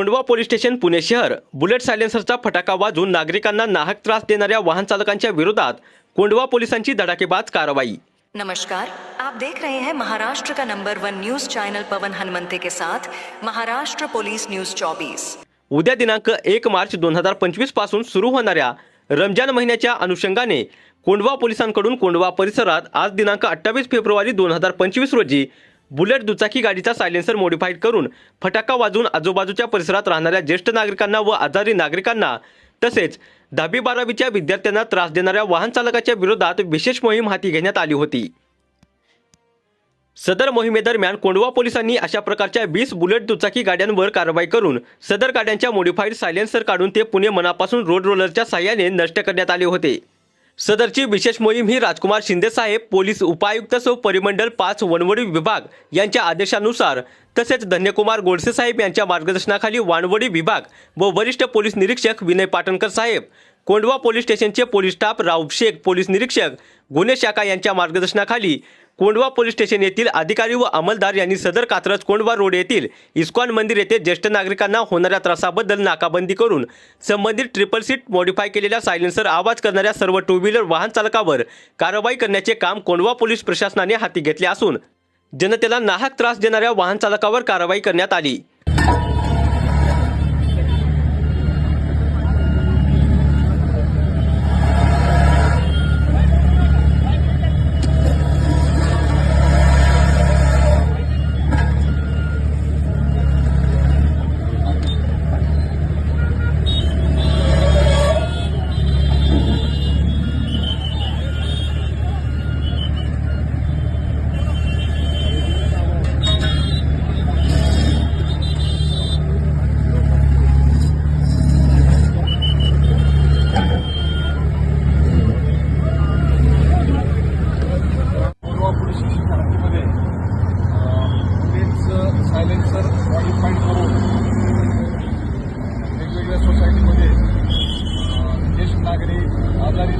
Kondhwa police station Pune शहर. Bullet सायलेन्सरचा फटाका वाजून नागरिकांना नाहक त्रास देणाऱ्या वाहन चालकांच्या विरोधात कोंडवा पोलिसांची धडाकेबाज कारवाई. नमस्कार. आप देख रहे हैं महाराष्ट्र का number one news channel Pawan Hanumante के साथ महाराष्ट्र पुलिस न्यूज 24 उद्या दिनांक एक मार्च दोन हजार पंचवीसपासून सुरू होणाऱ्या रमजान महिन्याच्या अनुषंगाने कोंडवा पोलिसांकडून कोंडवा परिसरात आज दिनांक अठ्ठावीस फेब्रुवारी दोन हजार पंचवीस रोजी बुलेट दुचाकी गाडीचा सायलेन्सर मॉडिफाईड करून फटाका वाजवून आजूबाजूच्या परिसरात राहणाऱ्या ज्येष्ठ नागरिकांना व आजारी नागरिकांना तसेच दहावी बारावीच्या विद्यार्थ्यांना त्रास देणाऱ्या वाहन चालकाच्या विरोधात विशेष मोहीम हाती घेण्यात आली होती. सदर मोहिमेदरम्यान कोंडवा पोलिसांनी अशा प्रकारच्या वीस बुलेट दुचाकी गाड्यांवर कारवाई करून सदर गाड्यांच्या मॉडिफाईड सायलेन्सर काढून ते पुणे मनापासून रोड रोलरच्या साह्याने नष्ट करण्यात आले होते. सदरची विशेष मोहीम ही राजकुमार शिंदे साहेब पोलीस उपायुक्त सौ परिमंडल पाच वनवडी विभाग यांच्या आदेशानुसार तसेच धन्यकुमार गोडसे साहेब यांच्या मार्गदर्शनाखाली वानवडी विभाग व वरिष्ठ पोलीस निरीक्षक विनय पाटणकर साहेब कोंडवा पोलीस स्टेशनचे police staff Rauf Shaikh police निरीक्षक गुन्हे शाखा यांच्या मार्गदर्शनाखाली कोंडवा पोलीस स्टेशन येथील अधिकारी व अंमलदार यांनी सदर कात्रज कोंडवा रोड येथील इस्कॉन मंदिर येथे ज्येष्ठ नागरिकांना होणाऱ्या त्रासाबद्दल नाकाबंदी करून संबंधित ट्रिपल सीट मॉडिफाय केलेल्या सायलेन्सर आवाज करणाऱ्या सर्व टू व्हीलर वाहन चालकावर कारवाई करण्याचे काम कोंडवा पोलीस प्रशासनाने हाती घेतले असून जनतेला नाहक त्रास देणाऱ्या वाहन चालकावर कारवाई करण्यात आली.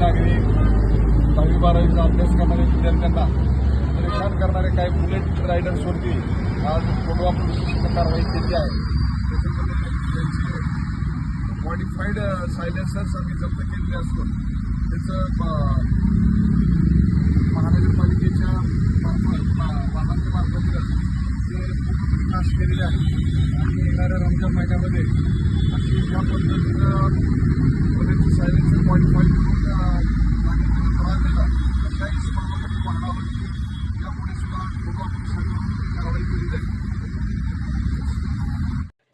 नागरिक दहावी बारावीचा अभ्यास करणाऱ्या विद्यार्थ्यांना परेशान करणारे काही बुलेट रायडर्सवरती आज कोरवा पोलीस कारवाई केली आहे. त्याच्यामध्ये मॉडिफाईड सायलेन्सर्स आम्ही जप्त केलेले असून त्याचं महानगरपालिकेच्या वाहनांच्या मार्फत ते पूर्णपणे नाश केलेले आहे आणि येणाऱ्या रमजान महिन्यामध्ये अशी ज्या पद्धतीनं सायलेन्सर मॉडिफाय करून